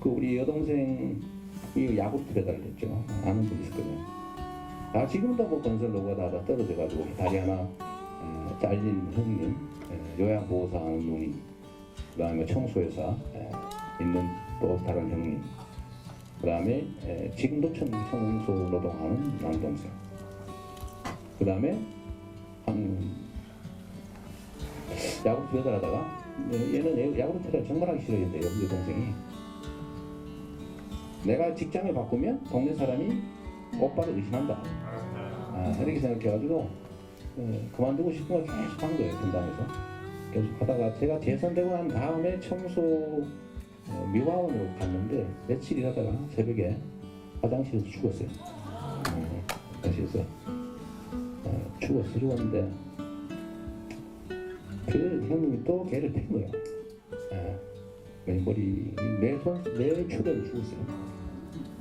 그 우리 여동생이 야구트 배달을 했죠. 아는 분이 있었거든요. 아 지금도 뭐 건설 하다 떨어져가지고 다리 하나 에, 잘린 형님, 에, 요양보호사 하는 분이, 그다음에 청소회사 에, 있는 또 다른 형님, 그 다음에 에, 지금도 청, 청소 노동하는 남동생, 그 다음에 한 야구트 배달하다가 얘는 배달 정말 하기 싫어했는데요, 여동생이. 내가 직장을 바꾸면 동네 사람이 오빠를 의심한다. 아, 이렇게 생각해가지고 어, 그만두고 싶은 걸 계속 한 거예요 분당에서 계속 하다가 제가 재선되고 난 다음에 청소 어, 미화원으로 갔는데 며칠 일하다가 새벽에 화장실에서 죽었어요. 어, 화장실에서 어, 죽었어 죽었는데 그 형님이 또 걔를 팬 거예요. 예. 내 머리 내손내 축을 죽었어요.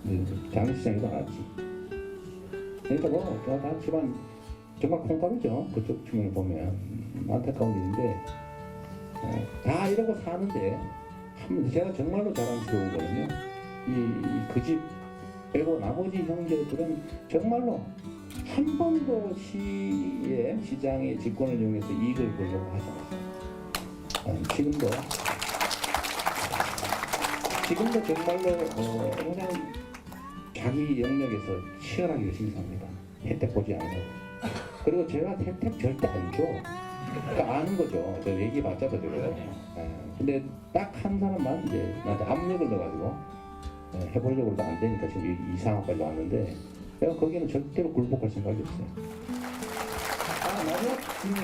네, 장시장에도 안 왔지. 그러니까 뭐 제가 다 집안 정말 콩가루죠. 그쪽 측면을 보면 음, 안타까운 일인데 어, 다 이러고 사는데 한 제가 정말로 자랑스러운 거는요. 이그 집 빼고 나머지 형제들은 정말로 한 번도 시의 시장의 직권을 이용해서 이익을 보려고 하지 않았어요. 어, 지금도 지금도 정말로 어, 그냥 자기 영역에서 치열하게 열심히 삽니다. 혜택 보지 않으려고. 그리고 제가 혜택 절대 안 줘. 그러니까 아는 거죠. 저 얘기해봤자 그대로. 예, 근데 딱 한 사람만 이제 나한테 압력을 넣어가지고 예, 해보려고 해도 안 되니까 지금 이, 이 상황까지 왔는데 내가 거기는 절대로 굴복할 생각이 없어요.